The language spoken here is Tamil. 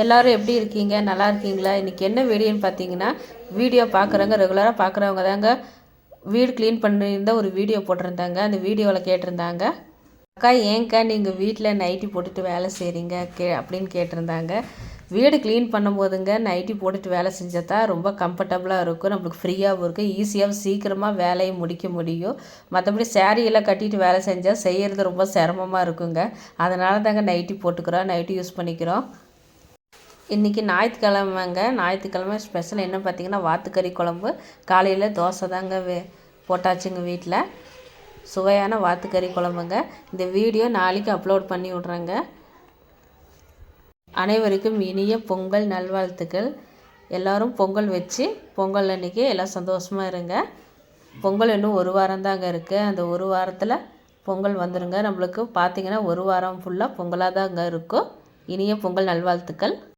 எல்லோரும் எப்படி இருக்கீங்க? நல்லா இருக்கீங்களா? இன்றைக்கி என்ன வீடியோன்னு பார்த்தீங்கன்னா வீடியோ பார்க்குறவங்க ரெகுலராக பார்க்குறவங்க தாங்க. வீடு க்ளீன் பண்ணியிருந்த ஒரு வீடியோ போட்டிருந்தாங்க. அந்த வீடியோவில் கேட்டிருந்தாங்க. அக்கா ஏங்க்கா நீங்கள் வீட்டில் நைட்டி போட்டுட்டு வேலை செய்கிறீங்க கே அப்படின்னு கேட்டிருந்தாங்க. வீடு க்ளீன் பண்ணும்போதுங்க நைட்டி போட்டுட்டு வேலை செஞ்சால் தான் ரொம்ப கம்ஃபர்டபுளாக இருக்கும். நம்மளுக்கு ஃப்ரீயாகவும் இருக்கும். ஈஸியாகவும் சீக்கிரமாக வேலையை முடிக்க முடியும். மற்றபடி சேரீயெல்லாம் கட்டிட்டு வேலை செஞ்சால் செய்கிறது ரொம்ப சிரமமாக இருக்குங்க. அதனால தாங்க நைட்டி போட்டுக்கிறோம். நைட்டி யூஸ் பண்ணிக்கிறோம். இன்றைக்கி ஞாயிற்றுக்கிழமைங்க. ஞாயிற்றுக்கிழமை ஸ்பெஷல் என்ன பார்த்திங்கன்னா வாத்துக்கறி குழம்பு. காலையில் தோசை தாங்க வே போட்டாச்சுங்க வீட்டில் சுவையான வாத்துக்கறி குழம்புங்க. இந்த வீடியோ நாளைக்கு அப்லோட் பண்ணி விட்றேங்க. அனைவருக்கும் இனிய பொங்கல் நல்வாழ்த்துக்கள். எல்லோரும் பொங்கல் வச்சு பொங்கல் அன்றைக்கி எல்லாம் சந்தோஷமாக இருங்க. பொங்கல் இன்னும் ஒரு வாரம் தாங்க இருக்குது அந்த ஒரு வாரத்தில் பொங்கல் வந்துடுங்க நம்மளுக்கு பார்த்திங்கன்னா ஒரு வாரம் ஃபுல்லாக பொங்கலாக தாங்க இருக்கும். இனிய பொங்கல் நல்வாழ்த்துக்கள்.